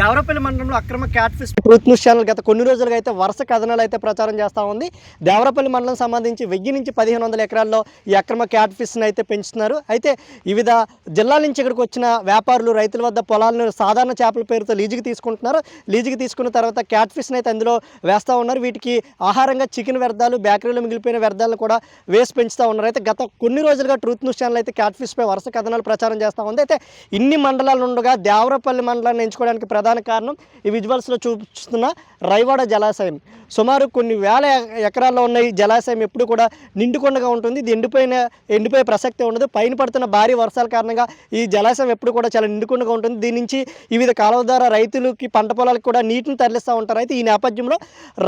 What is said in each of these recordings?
దేవరపల్లి మండలంలో అక్రమ cat fish truth news channel గత కొన్ని రోజులుగా అయితే వరుస కథనాలు అయితే ప్రచారం చేస్తూ ఉంది. దేవరపల్లి మండలం సంబంధించి వెయ్యి నుంచి పదిహేను వందల ఎకరాల్లో ఈ అక్రమ క్యాట్ ఫిష్ని అయితే పెంచుతున్నారు. అయితే వివిధ జిల్లాల నుంచి ఇక్కడికి వచ్చిన వ్యాపారులు రైతుల వద్ద పొలాలను సాధారణ చేపల పేరుతో లీజుకి తీసుకుంటున్నారు. లీజుకి తీసుకున్న తర్వాత క్యాట్ ఫిష్ని అయితే అందులో వేస్తూ ఉన్నారు. వీటికి ఆహారంగా చికెన్ వ్యర్థాలు బేకరీలో మిగిలిపోయిన వ్యర్థాలను కూడా వేసి పెంచుతూ ఉన్నారు. అయితే గత కొన్ని రోజులుగా ట్రూత్ న్యూస్ ఛానల్ అయితే క్యాట్ ఫిష్పై వరుస కథనాలు ప్రచారం చేస్తూ ఉంది. అయితే ఇన్ని మండలాలు ఉండగా దేవరపల్లి మండలాన్ని ఎంచుకోవడానికి ప్రధాన కారణం ఈ విజువల్స్లో చూపిస్తున్న రైవాడ జలాశయం. సుమారు కొన్ని వేల ఎకరాల్లో ఉన్న ఈ జలాశయం ఎప్పుడు కూడా నిండుకొండగా ఉంటుంది. ఇది ఎండిపోయిన ఎండిపోయే ప్రసక్తి ఉండదు. పైన పడుతున్న భారీ వర్షాల కారణంగా ఈ జలాశయం ఎప్పుడు కూడా చాలా నిండుకొండగా ఉంటుంది. దీని నుంచి వివిధ కాలువ ద్వారా రైతులకి పంట పొలాలకు కూడా నీటిని తరలిస్తూ ఉంటారు. అయితే ఈ నేపథ్యంలో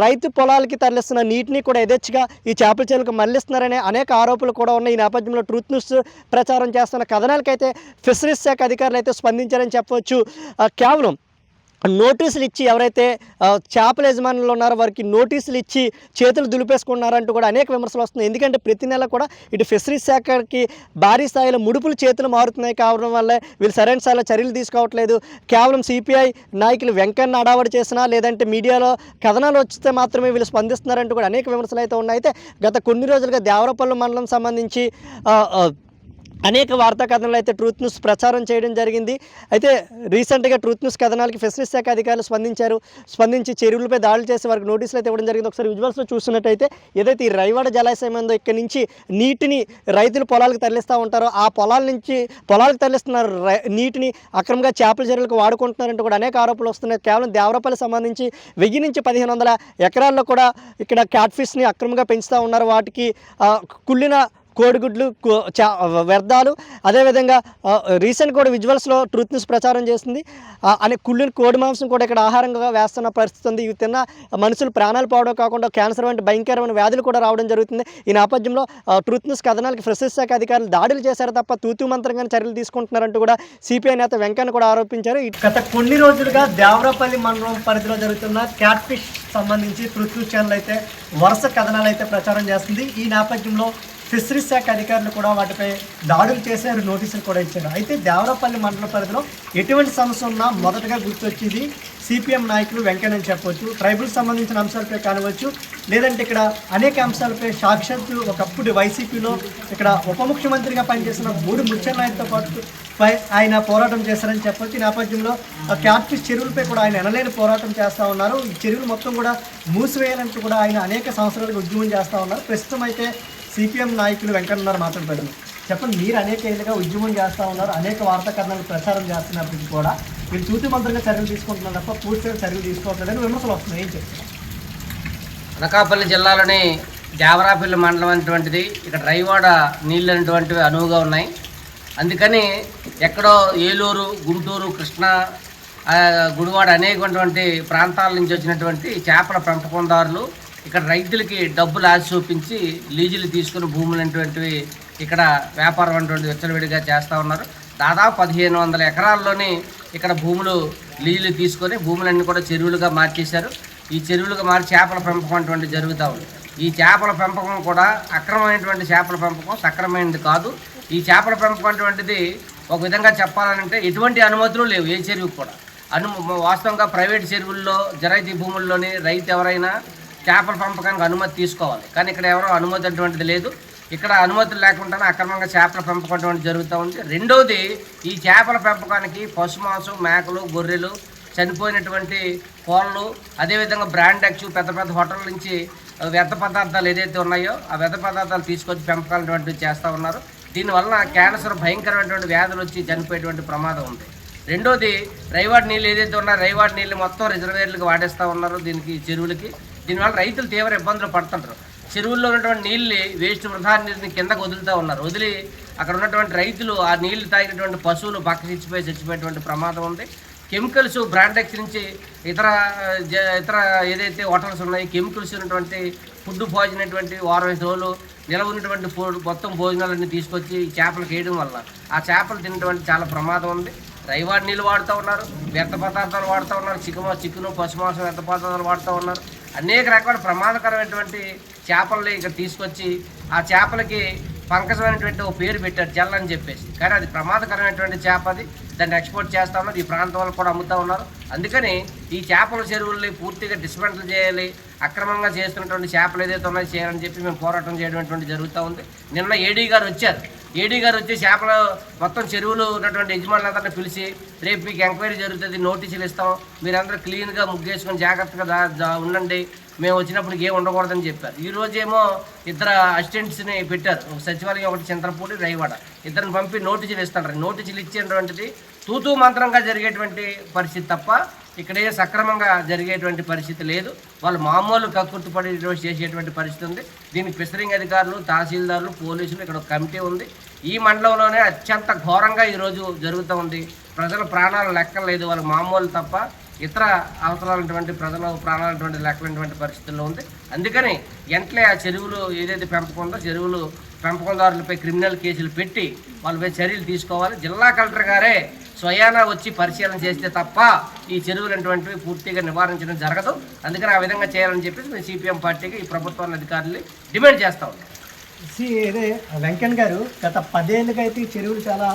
రైతు పొలాలకి తరలిస్తున్న నీటిని కూడా యథేచ్ఛగా ఈ చేపల చేలకు మళ్ళిస్తున్నారనే అనేక ఆరోపణలు కూడా ఉన్నాయి. ఈ నేపథ్యంలో ట్రూత్ న్యూస్ ప్రచారం చేస్తున్న కథనాలకైతే ఫిషరీస్ శాఖ అధికారులు అయితే స్పందించారని చెప్పవచ్చు. కేవలం నోటీసులు ఇచ్చి ఎవరైతే చేపల యజమానులు ఉన్నారో వారికి నోటీసులు ఇచ్చి చేతులు దులిపేసుకున్నారంటూ కూడా అనేక విమర్శలు వస్తున్నాయి. ఎందుకంటే ప్రతి నెల కూడా ఇటు ఫిషరీస్ శాఖకి భారీ స్థాయిలో ముడుపులు చేతులు మారుతున్నాయి కావడం వల్ల వీళ్ళు సరైన స్థాయిలో చర్యలు తీసుకోవట్లేదు. కేవలం సిపిఐ నాయకులు వెంకన్న అడావడి చేసినా లేదంటే మీడియాలో కథనాలు వచ్చితే మాత్రమే వీళ్ళు స్పందిస్తున్నారంటూ కూడా అనేక విమర్శలు అయితే ఉన్నాయి. అయితే గత కొన్ని రోజులుగా దేవరపల్లి మండలం సంబంధించి అనేక వార్తా కథనాలు అయితే ట్రూత్ న్యూస్ ప్రచారం చేయడం జరిగింది. అయితే రీసెంట్గా ట్రూత్ న్యూస్ కథనాలకి ఫెసిలిటీ శాఖ అధికారులు స్పందించారు. స్పందించి చెరువులపై దాడులు చేసే వారికి నోటీసులు అయితే ఇవ్వడం జరిగింది. ఒకసారి విజువల్స్లో చూస్తున్నట్టయితే ఏదైతే ఈ రైవాడ జలాశయం ఉందో ఇక్కడ నుంచి నీటిని రైతులు పొలాలకు తరలిస్తూ ఉంటారో ఆ పొలాల నుంచి పొలాలకు తరలిస్తున్నారు నీటిని అక్రమంగా చేపల చెరువులకు వాడుకుంటున్నారంటూ కూడా అనేక ఆరోపణలు వస్తున్నాయి. కేవలం దేవరపల్లి సంబంధించి వెయ్యి నుంచి పదిహేను వందల ఎకరాల్లో కూడా ఇక్కడ క్యాట్ఫిష్ని అక్రమంగా పెంచుతూ ఉన్నారు. వాటికి కుళ్ళిన కోడిగుడ్లు కో- చా వ్యర్థాలు అదేవిధంగా రీసెంట్ కూడా విజువల్స్లో ట్రూత్ న్యూస్ ప్రచారం చేస్తుంది. అనే కుళ్ళిన కోడి మాంసం కూడా ఇక్కడ ఆహారంగా వేస్తున్న పరిస్థితి ఉంది. ఇవి తిన్న మనుషులు ప్రాణాలు పోవడం కాకుండా క్యాన్సర్ వంటి భయంకరమైన వ్యాధులు కూడా రావడం జరుగుతుంది. ఈ నేపథ్యంలో ట్రూత్ న్యూస్ కథనాలకి ఫ్రెషెస్ శాఖ అధికారులు దాడులు చేశారు తప్ప తూతూ మంత్రంగా చర్యలు తీసుకుంటున్నారంటూ కూడా సిపిఐ నేత వెంకన్న కూడా ఆరోపించారు. గత కొన్ని రోజులుగా దేవరపల్లి మండలం పరిధిలో జరుగుతున్న క్యాట్ ఫిష్ సంబంధించి ట్రూత్ న్యూస్ ఛానల్ అయితే వరుస కథనాలు అయితే ప్రచారం చేస్తుంది. ఈ నేపథ్యంలో ఫిషరీస్ శాఖ అధికారులు కూడా వాటిపై దాడులు చేశారు నోటీసులు కూడా ఇచ్చారు. అయితే దేవరపల్లి మండల పరిధిలో ఎటువంటి సమస్య ఉన్నా మొదటగా గుర్తొచ్చేది సిపిఎం నాయకులు వెంకయ్య అని చెప్పొచ్చు. ట్రైబల్స్ సంబంధించిన అంశాలపై కానివచ్చు లేదంటే ఇక్కడ అనేక అంశాలపై సాక్షాత్తు ఒకప్పుడు వైసీపీలో ఇక్కడ ఉప ముఖ్యమంత్రిగా పనిచేసిన మూడు ముఖ్యనాయకులతో పాటు పై ఆయన పోరాటం చేశారని చెప్పొచ్చు. ఈ నేపథ్యంలో ఆ చెరువులపై కూడా ఆయన ఎనలేని పోరాటం చేస్తూ ఉన్నారు. ఈ చెరువులు మొత్తం కూడా మూసివేయాలంటూ కూడా ఆయన అనేక సంవత్సరాలుగా ఉద్యమం చేస్తూ ఉన్నారు. ప్రస్తుతం అయితే సిపిఎం నాయకులు వెంకన్నారు మాట్లాడతారు చెప్పండి మీరు అనేక ఏళ్ళుగా ఉద్యమం చేస్తూ ఉన్నారు అనేక వార్తా కథనాలు ప్రచారం చేస్తున్నప్పటికీ కూడా మీరు చూతి మంత్రంగా చర్యలు తీసుకుంటున్నారు తప్ప పూర్తిగా చర్యలు తీసుకోవట్లేదని విమర్శలు వస్తున్నాయి. ఏం చెప్తారు అనకాపల్లి జిల్లాలోని దేవరాపల్లి మండలం అనేటువంటిది ఇక్కడ రైవాడ నీళ్ళు అనేటువంటివి అనువుగా ఉన్నాయి. అందుకని ఎక్కడో ఏలూరు గుంటూరు కృష్ణా గుడివాడ అనేకటువంటి ప్రాంతాల నుంచి వచ్చినటువంటి చేపల పెంపకందారులు ఇక్కడ రైతులకి డబ్బులు ఆశ చూపించి లీజులు తీసుకుని భూములు అనేటువంటివి ఇక్కడ వ్యాపారం అటువంటి విచ్చలవిడిగా చేస్తూ ఉన్నారు. దాదాపు పదిహేను వందల ఎకరాల్లోని ఇక్కడ భూములు లీజులు తీసుకొని భూములన్నీ కూడా చెరువులుగా మార్చేశారు. ఈ చెరువులుగా మారి చేపల పెంపకం అటువంటి జరుగుతూ ఉంది. ఈ చేపల పెంపకం కూడా అక్రమమైనటువంటి చేపల పెంపకం సక్రమైనది కాదు. ఈ చేపల పెంపకం అటువంటిది ఒక విధంగా చెప్పాలంటే ఎటువంటి అనుమతులు లేవు ఏ చెరువుకు కూడా. అను వాస్తవంగా ప్రైవేట్ చెరువుల్లో జరైతీ భూముల్లోని రైతు ఎవరైనా చేపల పెంపకానికి అనుమతి తీసుకోవాలి. కానీ ఇక్కడ ఎవరో అనుమతి అటువంటిది లేదు. ఇక్కడ అనుమతులు లేకుండానే అక్రమంగా చేపల పెంపకం అటువంటి జరుగుతూ ఉంది. రెండవది ఈ చేపల పెంపకానికి పశుమాంసం మేకలు గొర్రెలు చనిపోయినటువంటి కోళ్ళు అదేవిధంగా బ్రాండ్ ఎక్స్ పెద్ద పెద్ద హోటల్ నుంచి వ్యర్థ పదార్థాలు ఏదైతే ఉన్నాయో ఆ వ్యర్థ పదార్థాలు తీసుకొచ్చి పెంపకాలు చేస్తూ ఉన్నారు. దీనివల్ల క్యాన్సర్ భయంకరమైనటువంటి వ్యాధులు వచ్చి చనిపోయేటువంటి ప్రమాదం ఉంది. రెండోది రైవాడ్ నీళ్ళు ఏదైతే ఉన్నాయో రైవాడ్ నీళ్ళు మొత్తం రిజర్వేర్లకు వాడేస్తూ ఉన్నారు దీనికి చెరువులకి. దీనివల్ల రైతులు తీవ్ర ఇబ్బందులు పడుతుంటారు. చెరువుల్లో ఉన్నటువంటి నీళ్ళు వేస్ట్ వృధా నీళ్ళని కిందకు వదులుతూ ఉన్నారు. వదిలి అక్కడ ఉన్నటువంటి రైతులు ఆ నీళ్ళు తాగినటువంటి పశువులు పక్క చచ్చిపోయి చచ్చిపోయేటువంటి ప్రమాదం ఉంది. కెమికల్స్ బ్రాండెక్స్ నుంచి ఇతర జ- ఇతర ఏదైతే హోటల్స్ ఉన్నాయి కెమికల్స్ ఉన్నటువంటి ఫుడ్ పాయిజన్ అయినటువంటి వారం రోజులు నిలవ ఉన్నటువంటి మొత్తం భోజనాలన్నీ తీసుకొచ్చి చేపలు వేయడం వల్ల ఆ చేపలు తినటువంటి చాలా ప్రమాదం ఉంది. రైవాడి నీళ్ళు వాడుతూ ఉన్నారు వ్యర్థ పదార్థాలు వాడుతూ ఉన్నారు చికెన్ చికెను పశుమాంసం వ్యర్థ పదార్థాలు వాడుతూ ఉన్నారు. అనేక రకాల ప్రమాదకరమైనటువంటి చేపల్ని ఇక్కడ తీసుకొచ్చి ఆ చేపలకి పంకజమైనటువంటి ఒక పేరు పెట్టారు జల్ అని చెప్పేసి. కానీ అది ప్రమాదకరమైనటువంటి చేప అది. దాన్ని ఎక్స్పోర్ట్ చేస్తా ఉన్నారు. ఈ ప్రాంతం వాళ్ళు కూడా అమ్ముతా ఉన్నారు. అందుకని ఈ చేపల చెరువుల్ని పూర్తిగా డిస్మెంటల్ చేయాలి అక్రమంగా చేస్తున్నటువంటి చేపలు ఏదైతే ఉన్నాయో చేయాలని చెప్పి మేము పోరాటం చేయడం జరుగుతూ ఉంది. నిన్న ఏడీ గారు వచ్చారు. ఏడీ గారు వచ్చి చేపలు మొత్తం చెరువులు ఉన్నటువంటి యజమానులందరినీ పిలిచి రేపు మీకు ఎంక్వైరీ జరుగుతుంది నోటీసులు ఇస్తాం. మీరందరూ క్లీన్గా ముగ్గేసుకొని జాగ్రత్తగా ఉండండి. మేము వచ్చినప్పుడు ఏం ఉండకూడదని చెప్పారు. ఈ రోజేమో ఇద్దరు అసిస్టెంట్స్ని పెట్టారు. ఒక సచివాలయం ఒకటి చంద్రపూడి రైవాడ. ఇద్దరిని పంపి నోటీసులు ఇస్తారు నోటీసులు ఇచ్చేటువంటిది తూతూ మంత్రంగా జరిగేటువంటి పరిస్థితి తప్ప ఇక్కడ ఏ సక్రమంగా జరిగేటువంటి పరిస్థితి లేదు. వాళ్ళు మామూలు కక్కుర్తిపడి చేసేటువంటి పరిస్థితి ఉంది. దీనికి ఫిషరింగ్ అధికారులు తహసీల్దారులు పోలీసులు ఇక్కడ ఒక కమిటీ ఉంది. ఈ మండలంలోనే అత్యంత ఘోరంగా ఈరోజు జరుగుతూ ఉంది. ప్రజల ప్రాణాలు లెక్కలేదు వాళ్ళు మామూలు తప్ప ఇతర అవసరాలైనటువంటి ప్రజల ప్రాణాలటువంటి లెక్కలైనటువంటి పరిస్థితుల్లో ఉంది. అందుకని వెంటనే ఆ చెరువులు ఏదైతే పెంపకం ఉందో చెరువులు పెంపకందారులపై క్రిమినల్ కేసులు పెట్టి వాళ్ళపై చర్యలు తీసుకోవాలి. జిల్లా కలెక్టర్ గారే స్వయానా వచ్చి పరిశీలన చేస్తే తప్ప ఈ చెరువులటువంటివి పూర్తిగా నివారించడం జరగదు. అందుకని ఆ విధంగా చేయాలని చెప్పేసి మేము సిపిఎం పార్టీకి ఈ ప్రభుత్వాన్ని అధికారులు డిమాండ్ చేస్తా ఉన్నాం. సి ఇదే వెంకయ్య గారు గత పదేళ్ళుగా అయితే ఈ చెరువులు చాలా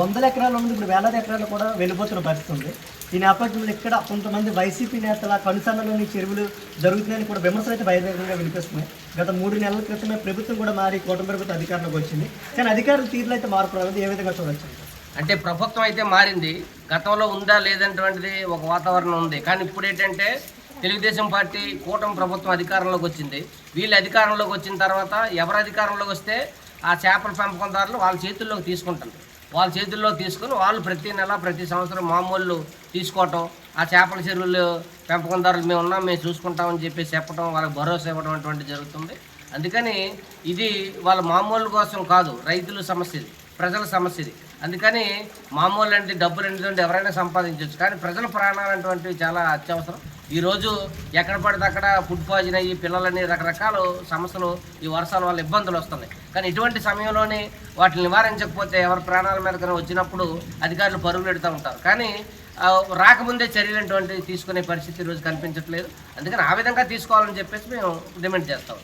వందల ఎకరాలు ఉంది ఇప్పుడు వేలాది ఎకరాలు కూడా వెళ్ళిపోతున్న పరిస్థితి ఉంది. ఈ నేపథ్యంలో ఇక్కడ కొంతమంది వైసీపీ నేతల కనుసన్నలోని చెరువులు జరుగుతున్నాయని కూడా విమర్శలు అయితే బహిరంగంగా వినిపిస్తున్నాయి. గత మూడు నెలల క్రితమే ప్రభుత్వం కూడా మారి కూటమి ప్రభుత్వం అధికారంలోకి వచ్చింది. కానీ అధికారుల తీరులో అయితే మార్పు రాలేదు. ఏ విధంగా చూడొచ్చు? అంటే ప్రభుత్వం అయితే మారింది. గతంలో ఉందా లేదంటువంటిది ఒక వాతావరణం ఉంది. కానీ ఇప్పుడు ఏంటంటే తెలుగుదేశం పార్టీ కూటమి ప్రభుత్వం అధికారంలోకి వచ్చింది. వీళ్ళు అధికారంలోకి వచ్చిన తర్వాత ఎవరు అధికారంలోకి వస్తే ఆ చేపల పెంపకందారులు వాళ్ళ చేతుల్లోకి తీసుకుంటారు. వాళ్ళ చేతుల్లో తీసుకుని వాళ్ళు ప్రతి నెల ప్రతి సంవత్సరం మామూలు తీసుకోవటం ఆ చేపల చెరువులు పెంపకందారులు మేము ఉన్నాం మేము చూసుకుంటామని చెప్పి చెప్పడం వాళ్ళకి భరోసా ఇవ్వడం అటువంటి జరుగుతుంది. అందుకని ఇది వాళ్ళ మామూలు కోసం కాదు రైతుల సమస్య ఇది ప్రజల సమస్య ఇది. అందుకని మామూలు అంటే డబ్బులు ఏంటంటే ఎవరైనా సంపాదించవచ్చు కానీ ప్రజల ప్రాణాలు అటువంటివి చాలా అత్యవసరం. ఈరోజు ఎక్కడ పడితే అక్కడ ఫుడ్ పాయిజన్ అయ్యి పిల్లలని రకరకాల సమస్యలు ఈ వర్షాల వల్ల ఇబ్బందులు వస్తున్నాయి. కానీ ఇటువంటి సమయంలోనే వాటిని నివారించకపోతే ఎవరి ప్రాణాల మీద కనుక వచ్చినప్పుడు అధికారులు పరుగులు పెడుతూ ఉంటారు. కానీ రాకముందే చర్యలు అటువంటివి తీసుకునే పరిస్థితి ఈరోజు కనిపించట్లేదు. అందుకని ఆ విధంగా తీసుకోవాలని చెప్పేసి మేము డిమాండ్ చేస్తాం.